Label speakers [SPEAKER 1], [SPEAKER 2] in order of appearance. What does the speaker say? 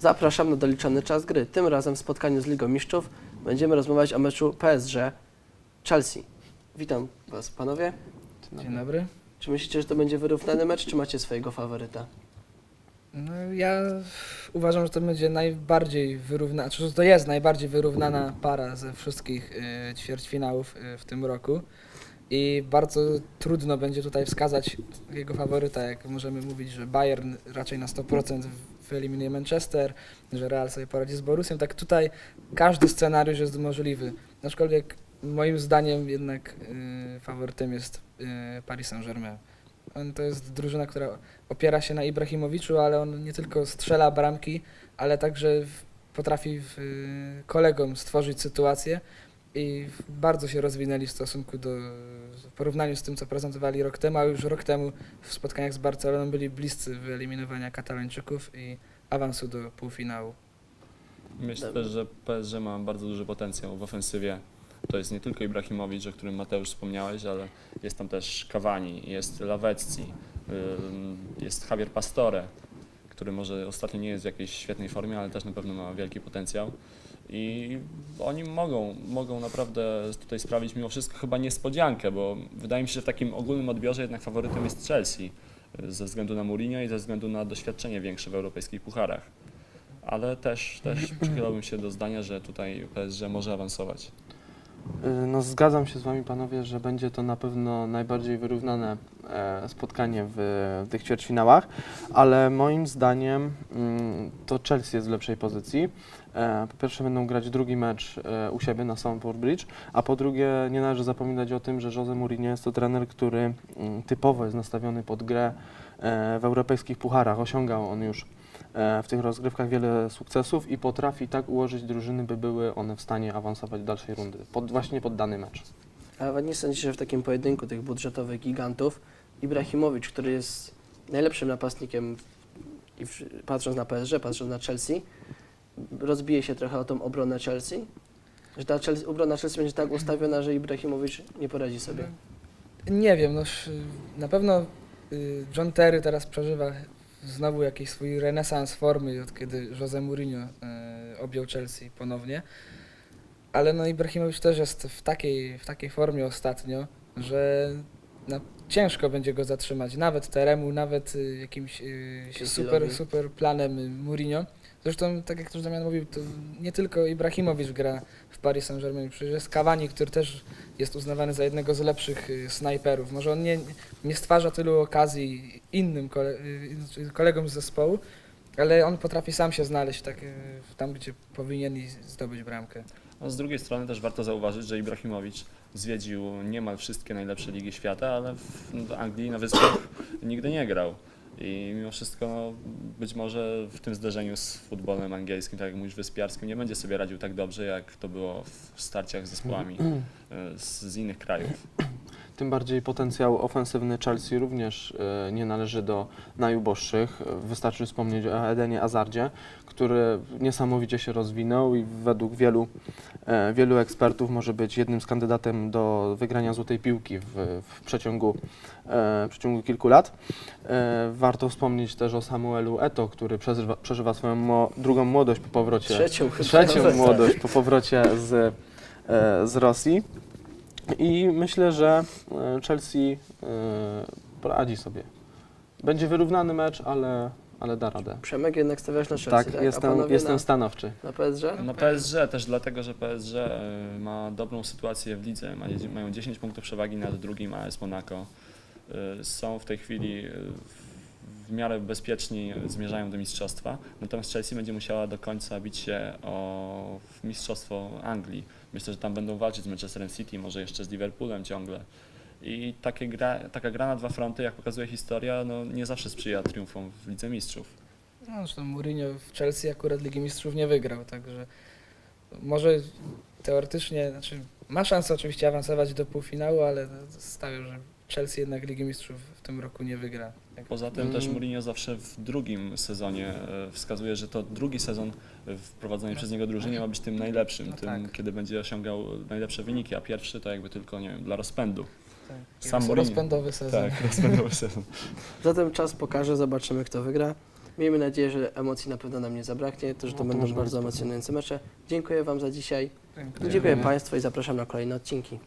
[SPEAKER 1] Zapraszam na doliczony czas gry. Tym razem w spotkaniu z Ligą Mistrzów będziemy rozmawiać o meczu PSG-Chelsea. Witam Was, panowie.
[SPEAKER 2] Dzień dobry.
[SPEAKER 1] Czy myślicie, że to będzie wyrównany mecz, czy macie swojego faworyta?
[SPEAKER 2] No, ja uważam, że to będzie najbardziej wyrównana, czy to jest najbardziej wyrównana para ze wszystkich y, ćwierćfinałów y, w tym roku. I bardzo trudno będzie tutaj wskazać jego faworyta, jak możemy mówić, że Bayern raczej na 100% wyeliminuje Manchester, że Real sobie poradzi z Borussią, tak tutaj każdy scenariusz jest możliwy. Aczkolwiek moim zdaniem jednak y, faworytem jest y, Paris Saint-Germain. On to jest drużyna, która opiera się na Ibrahimowiczu, ale on nie tylko strzela bramki, ale także w, potrafi w, y, kolegom stworzyć sytuację i bardzo się rozwinęli w stosunku do, w porównaniu z tym, co prezentowali rok temu, a już rok temu w spotkaniach z Barceloną byli bliscy wyeliminowania Katalończyków i awansu do półfinału.
[SPEAKER 3] Myślę też, że PSG ma bardzo duży potencjał w ofensywie. To jest nie tylko Ibrahimowicz, o którym Mateusz wspomniałeś, ale jest tam też Cavani, jest Lawecki, jest Javier Pastore, który może ostatnio nie jest w jakiejś świetnej formie, ale też na pewno ma wielki potencjał. I oni mogą, mogą naprawdę tutaj sprawić mimo wszystko chyba niespodziankę, bo wydaje mi się, że w takim ogólnym odbiorze jednak faworytem jest Chelsea y, ze względu na Mourinho i ze względu na doświadczenie większe w europejskich pucharach. Ale też, też przychylałbym się do zdania, że tutaj PSG może awansować.
[SPEAKER 4] Y, No zgadzam się z Wami panowie, że będzie to na pewno najbardziej wyrównane e, spotkanie w, w tych ćwierćfinałach, ale moim zdaniem mm, to Chelsea jest w lepszej pozycji. E, Po pierwsze będą grać drugi mecz e, u siebie na Stamford Bridge, a po drugie nie należy zapominać o tym, że Jose Mourinho jest to trener, który mm, typowo jest nastawiony pod grę w europejskich pucharach. Osiągał on już w tych rozgrywkach wiele sukcesów i potrafi tak ułożyć drużyny, by były one w stanie awansować do dalszej rundy, pod, właśnie pod dany mecz.
[SPEAKER 1] A nie sądzicie, że w takim pojedynku tych budżetowych gigantów Ibrahimowicz, który jest najlepszym napastnikiem i w, patrząc na PSG, patrząc na Chelsea, rozbije się trochę o tą obronę Chelsea? Że ta Chelsea, obrona Chelsea będzie tak ustawiona, że Ibrahimowicz nie poradzi sobie.
[SPEAKER 2] Nie wiem, no na pewno y, John Terry teraz przeżywa znowu jakiś swój renesans formy, od kiedy Jose Mourinho y, objął Chelsea ponownie. Ale no Ibrahimowicz też jest w takiej, w takiej formie ostatnio, że no, ciężko będzie go zatrzymać. Nawet Teremu, nawet y, jakimś y, super, super planem y, Mourinho. Zresztą, tak jak też Damian mówił, to nie tylko Ibrahimowicz gra w Paris Saint-Germain, przecież jest Cavani, który też jest uznawany za jednego z lepszych snajperów. Może on nie, nie stwarza tylu okazji innym kole, kolegom z zespołu, ale on potrafi sam się znaleźć tak, tam, gdzie powinien i zdobyć bramkę.
[SPEAKER 3] A z drugiej strony też warto zauważyć, że Ibrahimowicz zwiedził niemal wszystkie najlepsze ligi świata, ale w, w Anglii na Wyspach nigdy nie grał. I mimo wszystko no, być może w tym zderzeniu z futbolem angielskim, tak jak mówisz, wyspiarskim, nie będzie sobie radził tak dobrze, jak to było w starciach z zespołami y, z, z innych krajów.
[SPEAKER 4] Tym bardziej potencjał ofensywny Chelsea również e, nie należy do najuboższych. Wystarczy wspomnieć o Edenie Azardzie, który niesamowicie się rozwinął i według wielu, e, wielu ekspertów może być jednym z kandydatem do wygrania złotej piłki w, w, przeciągu, e, w przeciągu kilku lat. E, warto wspomnieć też o Samuelu Eto, który przeżywa, przeżywa swoją mo, drugą młodość po powrocie
[SPEAKER 1] Trzecią
[SPEAKER 4] trzecią
[SPEAKER 1] nawet.
[SPEAKER 4] młodość po powrocie z, e, z Rosji. I myślę, że e, Chelsea e, poradzi sobie. Będzie wyrównany mecz, ale, ale da radę.
[SPEAKER 1] Przemek jednak stawiasz na Chelsea,
[SPEAKER 4] Tak,
[SPEAKER 1] tak?
[SPEAKER 4] Jestem, jestem
[SPEAKER 1] na,
[SPEAKER 4] stanowczy.
[SPEAKER 1] na PSG?
[SPEAKER 3] Na PSG też dlatego, że PSG y, ma dobrą sytuację w lidze, ma, mają 10 punktów przewagi nad drugim AS Monaco. Są w tej chwili w- w miarę bezpieczni, zmierzają do mistrzostwa, natomiast Chelsea będzie musiała do końca bić się o mistrzostwo Anglii. Myślę, że tam będą walczyć z Manchesterem City, może jeszcze z Liverpoolem ciągle. I takie gra, taka gra na dwa fronty, jak pokazuje historia, no, nie zawsze sprzyja triumfom w Lidze Mistrzów.
[SPEAKER 2] No, zresztą Mourinho w Chelsea akurat Ligi Mistrzów nie wygrał, także może teoretycznie, znaczy ma szansę oczywiście awansować do półfinału, ale stawiam, że Chelsea jednak Ligi Mistrzów w tym roku nie wygra. Tak.
[SPEAKER 3] Poza tym też
[SPEAKER 4] Mm.
[SPEAKER 3] Mourinho zawsze w drugim sezonie e, wskazuje, że to drugi sezon wprowadzonej przez niego drużynie ma być tym najlepszym,
[SPEAKER 2] No
[SPEAKER 3] tym
[SPEAKER 2] tak.
[SPEAKER 3] kiedy będzie osiągał najlepsze wyniki, a pierwszy to jakby tylko, nie wiem, dla rozpędu.
[SPEAKER 2] Tak.
[SPEAKER 3] Sam Mourinho.
[SPEAKER 2] Rozpędowy sezon.
[SPEAKER 3] Tak, rozpędowy sezon.
[SPEAKER 1] Zatem czas pokaże, zobaczymy kto wygra. Miejmy nadzieję, że emocji na pewno nam nie zabraknie, to, że to będą bardzo emocjonujące mecze. Dziękuję Wam za dzisiaj. Dziękuję Państwu i zapraszam na kolejne odcinki.